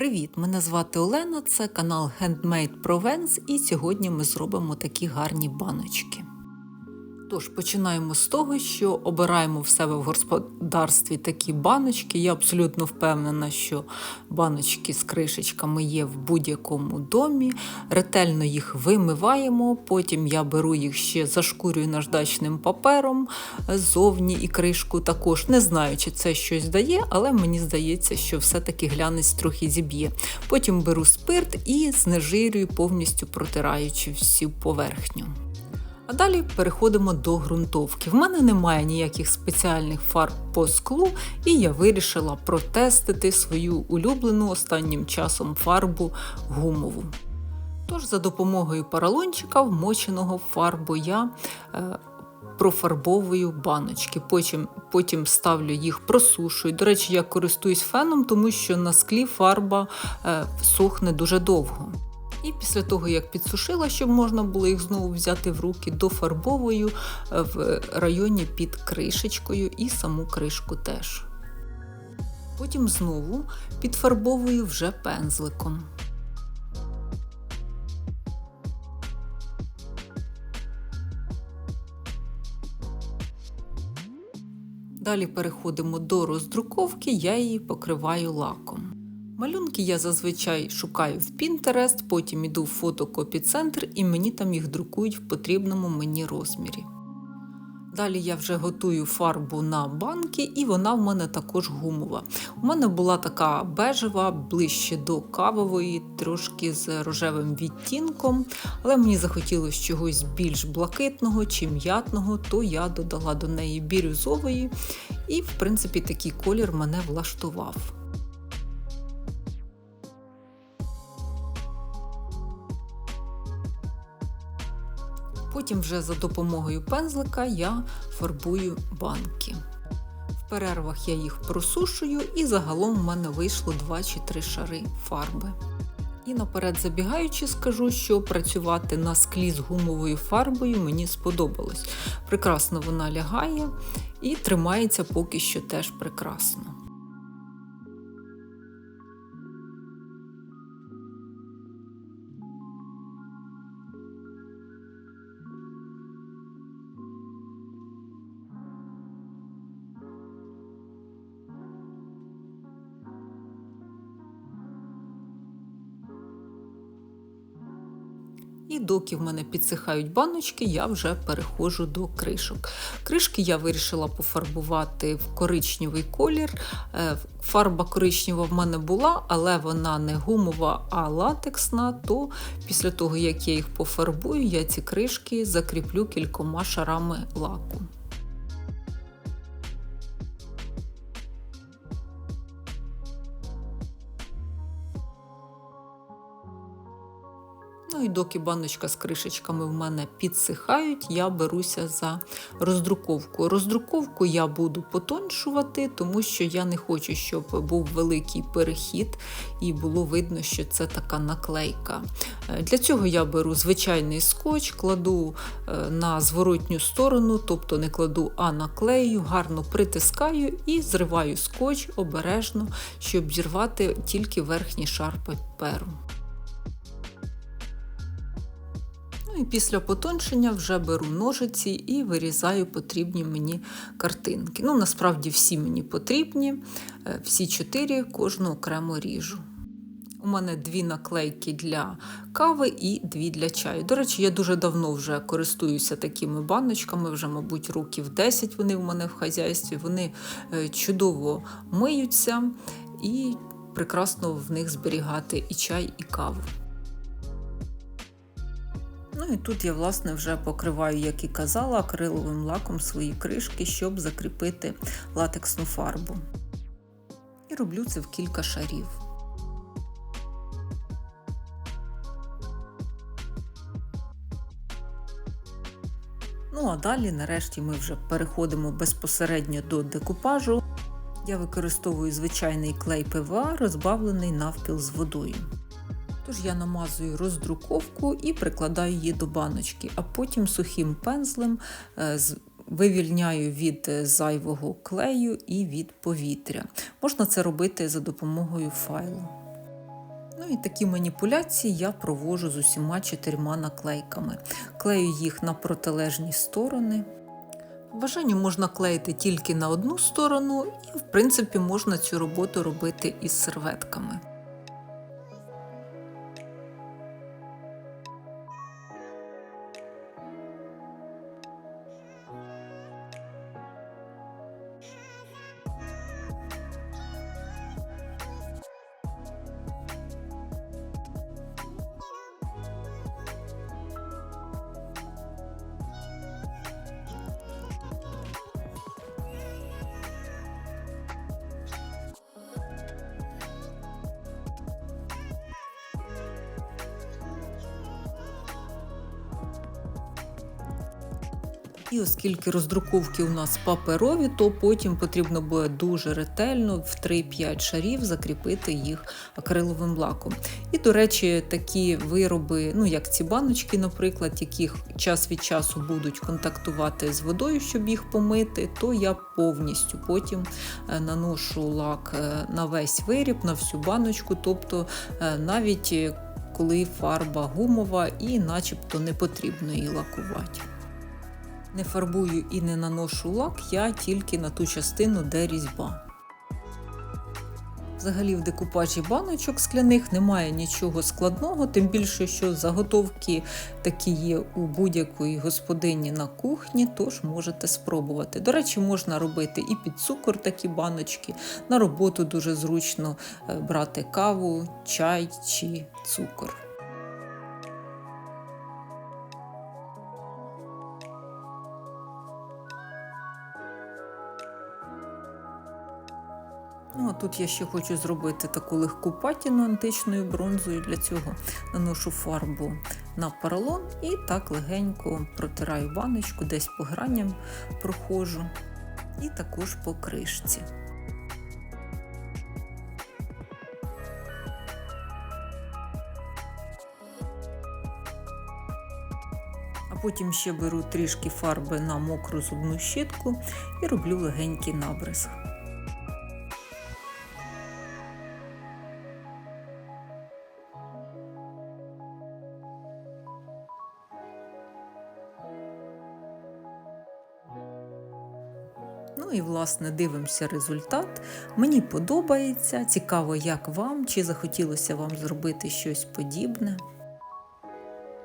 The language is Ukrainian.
Привіт! Мене звати Олена, це канал Handmade Provence і сьогодні ми зробимо такі гарні баночки. Тож починаємо з того, що обираємо в себе в господарстві такі баночки. Я абсолютно впевнена, що баночки з кришечками є в будь-якому домі. Ретельно їх вимиваємо, потім я беру їх ще зашкурюю наждачним папером ззовні і кришку також. Не знаю, чи це щось дає, але мені здається, що все-таки глянець трохи зіб'є. Потім беру спирт і знежирюю, повністю протираючи всю поверхню. А далі переходимо до ґрунтовки. В мене немає ніяких спеціальних фарб по склу, і я вирішила протестити свою улюблену останнім часом фарбу гумову. Тож, за допомогою паралончика, вмоченого фарбу, я е, профарбовую баночки. Потім потім ставлю їх, просушую. До речі, я користуюсь феном, тому що на склі фарба е, сохне дуже довго. І після того, як підсушила, щоб можна було їх знову взяти в руки, дофарбовую е, в районі під кришечкою і саму кришку теж. Потім знову підфарбовую вже пензликом. Далі переходимо до роздруковки, я її покриваю лаком. Малюнки я зазвичай шукаю в Pinterest, потім іду в фотокопі-центр і мені там їх друкують в потрібному мені розмірі. Далі я вже готую фарбу на банки, і вона в мене також гумова. У мене була така бежева, ближче до кавової, трошки з рожевим відтінком, але мені захотілося чогось більш блакитного чи м'ятного, то я додала до неї бірюзової, і, в принципі, такий колір мене влаштував. Потім вже за допомогою пензлика я фарбую банки. В перервах я їх просушую і загалом в мене вийшло 2 чи 3 шари фарби. І наперед забігаючи, скажу, що працювати на склі з гумовою фарбою мені сподобалось. Прекрасно вона лягає і тримається поки що теж прекрасно. І доки в мене підсихають баночки, я вже переходжу до кришок. Кришки я вирішила пофарбувати в коричневий колір. Е, фарба коричнева в мене була, але вона не гумова, а латексна. То після того, як я їх пофарбую, я ці кришки закріплю кількома шарами лаку. Ну і доки баночка з кришечками в мене підсихають, я беруся за роздруковку. Роздруковку я буду потоншувати, тому що я не хочу, щоб був великий перехід і було видно, що це така наклейка. Е, для цього я беру звичайний скотч, кладу е, на зворотню сторону, тобто не кладу, а наклею, гарно притискаю і зриваю скотч обережно, щоб зірвати тільки верхній шар паперу. І після потончення вже беру ножиці і вирізаю потрібні мені картинки. Ну, насправді всі мені потрібні, е, всі чотири кожну окремо ріжу. У мене дві наклейки для кави і дві для чаю. До речі, я дуже давно вже користуюся такими баночками, вже, мабуть, років 10 вони в мене в хазяйстві. Вони е, чудово миються і прекрасно в них зберігати і чай, і каву. Ну і тут я, власне, вже покриваю, як і казала, акриловим лаком свої кришки, щоб закріпити латексну фарбу. І роблю це в кілька шарів. Ну, а далі, нарешті, ми вже переходимо безпосередньо до декупажу. Я використовую звичайний клей ПВА, розбавлений навпіл з водою. Тож я намазую роздруковку і прикладаю її до баночки, а потім сухим пензлем е, вивільняю від е, зайвого клею і від повітря. Можна це робити за допомогою файлу. Ну і такі маніпуляції я проводжу з усіма чотирма наклейками. Клею їх на протилежні сторони. Бажання можна клеїти тільки на одну сторону, і, в принципі, можна цю роботу робити із серветками. І оскільки роздруковки у нас паперові, то потім потрібно буде дуже ретельно в 3-5 шарів закріпити їх акриловим лаком. І, до речі, такі вироби, ну як ці баночки, наприклад, яких час від часу будуть контактувати з водою, щоб їх помити, то я повністю потім е, наношу лак е, на весь виріб, на всю баночку, тобто е, навіть коли фарба гумова і начебто не потрібно її лакувати. Не фарбую і не наношу лак я тільки на ту частину, де різьба. Взагалі в декупажі баночок скляних немає нічого складного, тим більше, що заготовки такі є у будь-якої господині на кухні, тож можете спробувати. До речі, можна робити і під цукор такі баночки. На роботу дуже зручно е, брати каву, чай чи цукор. Ну, а тут я ще хочу зробити таку легку патіну античною бронзою. Для цього наношу фарбу на поролон і так легенько протираю баночку, десь по граням проходжу, і також по кришці. А потім ще беру трішки фарби на мокру зубну щітку і роблю легенький набризк. Ну і власне дивимося результат. Мені подобається. Цікаво, як вам, чи захотілося вам зробити щось подібне.